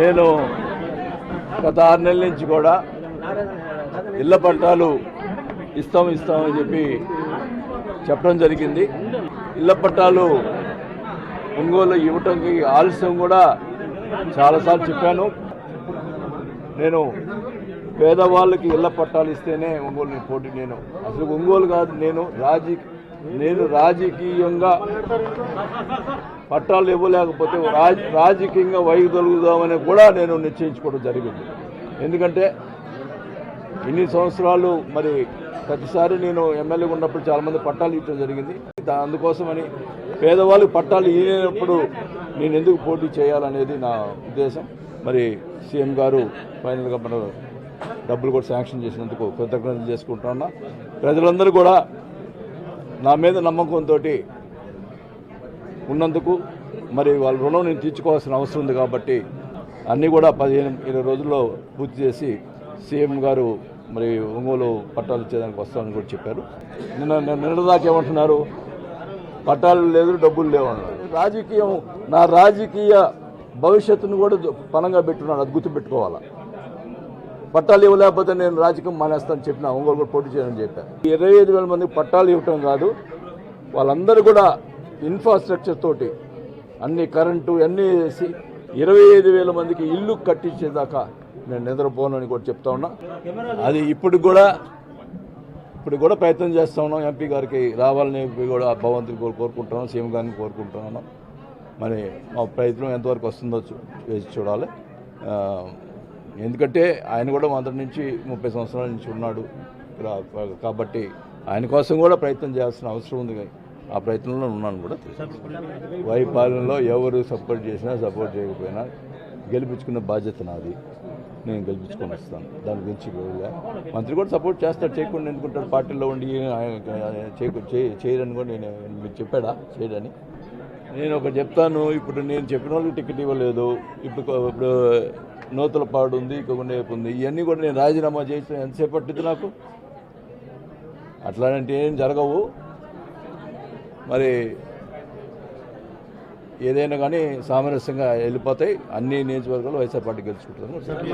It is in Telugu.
నేను గత ఆరు నెలల నుంచి కూడా ఇళ్ళ పట్టాలు ఇస్తాం ఇస్తామని చెప్పి చెప్పడం జరిగింది. ఇళ్ళ పట్టాలు ఒంగోలు ఇవ్వటానికి ఆలస్యం కూడా చాలాసార్లు చెప్పాను. నేను పేదవాళ్ళకి ఇళ్ళ పట్టాలు ఇస్తేనే ఒంగోలు పోటీ నేను. అసలు ఒంగోలు కాదు నేను రాజీ నేను రాజకీయంగా పట్టాలు ఇవ్వలేకపోతే రాజకీయంగా వైదొలుగుదామని కూడా నేను నిశ్చయించుకోవడం జరిగింది. ఎందుకంటే ఇన్ని సంవత్సరాలు మరి ప్రతిసారి నేను ఎమ్మెల్యే ఉన్నప్పుడు చాలామంది పట్టాలు ఇవ్వడం జరిగింది. అందుకోసమని పేదవాళ్ళు పట్టాలు ఇవ్వనప్పుడు నేను ఎందుకు పోటీ చేయాలనేది నా ఉద్దేశం. మరి సీఎం గారు ఫైనల్గా మన డబ్బులు కూడా శాంక్షన్ చేసినందుకు కృతజ్ఞతలు చేసుకుంటున్నా. ప్రజలందరూ కూడా నా మీద నమ్మకంతో ఉన్నందుకు మరి వాళ్ళ రుణం నేను తీర్చుకోవాల్సిన అవసరం ఉంది కాబట్టి అన్నీ కూడా పదిహేను ఇరవై రోజుల్లో పూర్తి చేసి సీఎం గారు మరి ఒంగోలు పట్టాలు ఇచ్చేదానికి వస్తామని కూడా చెప్పారు. నిన్న నిన్న నిన్నదాకా ఏమంటున్నారు? పట్టాలు లేదు డబ్బులు లేవు అన్నారు. రాజకీయం నా రాజకీయ భవిష్యత్తును కూడా పనంగా పెట్టున్నాను అది గుర్తుపెట్టుకోవాలా? పట్టాలు ఇవ్వలేకపోతే నేను రాజకీయం మానేస్తాను చెప్పిన ఒంగోలు కూడా పోటీ చేయని చెప్పాను ఇరవై ఐదు వేల మందికి పట్టాలు ఇవ్వటం కాదు వాళ్ళందరూ కూడా ఇన్ఫ్రాస్ట్రక్చర్ తోటి అన్ని కరెంటు అన్నీ వేసి ఇరవై ఐదు వేల మందికి ఇల్లు కట్టించేదాకా నేను నిద్రపోనని కూడా చెప్తా ఉన్నా. అది ఇప్పుడు కూడా ఇప్పుడు కూడా ప్రయత్నం చేస్తా ఉన్నాం. ఎంపీ గారికి రావాలని కూడా భగవంతుని కోరుకుంటున్నాం సీఎం గారిని కోరుకుంటున్నాను మరి మా ప్రయత్నం ఎంతవరకు వస్తుందో చూసి చూడాలి. ఎందుకంటే ఆయన కూడా మొదటి నుంచి ముప్పై సంవత్సరాల నుంచి ఉన్నాడు. కాబట్టి ఆయన కోసం కూడా ప్రయత్నం చేయాల్సిన అవసరం ఉంది ఆ ప్రయత్నంలో ఉన్నాను కూడా. వైపాలనలో ఎవరు సపోర్ట్ చేసినా సపోర్ట్ చేయకపోయినా గెలిపించుకున్న బాధ్యత నాది. నేను గెలిపించుకొని వస్తాను. దాని గురించి మంత్రి కూడా సపోర్ట్ చేస్తాడు చేయకుండా ఎందుకుంటాడు? పార్టీలో ఉండి ఆయన చేయకు- చేయరని కూడా నేను మీరు చెప్పాడా? చేయడని నేను ఒకటి చెప్తాను ఇప్పుడు నేను చెప్పిన వాళ్ళకి టికెట్ ఇవ్వలేదు. ఇప్పుడు ఇప్పుడు నూతల పాడు ఉంది ఇంకొక ఉంది. ఇవన్నీ కూడా నేను రాజీనామా చేసిన ఎంతసేపు పట్టింది నాకు? అట్లాంటి ఏం జరగవు. మరి ఏదైనా కానీ సామరస్యంగా వెళ్ళిపోతాయి. అన్ని నియోజకవర్గాలు వైఎస్ఆర్ పార్టీ గెలుచుకుంటుంది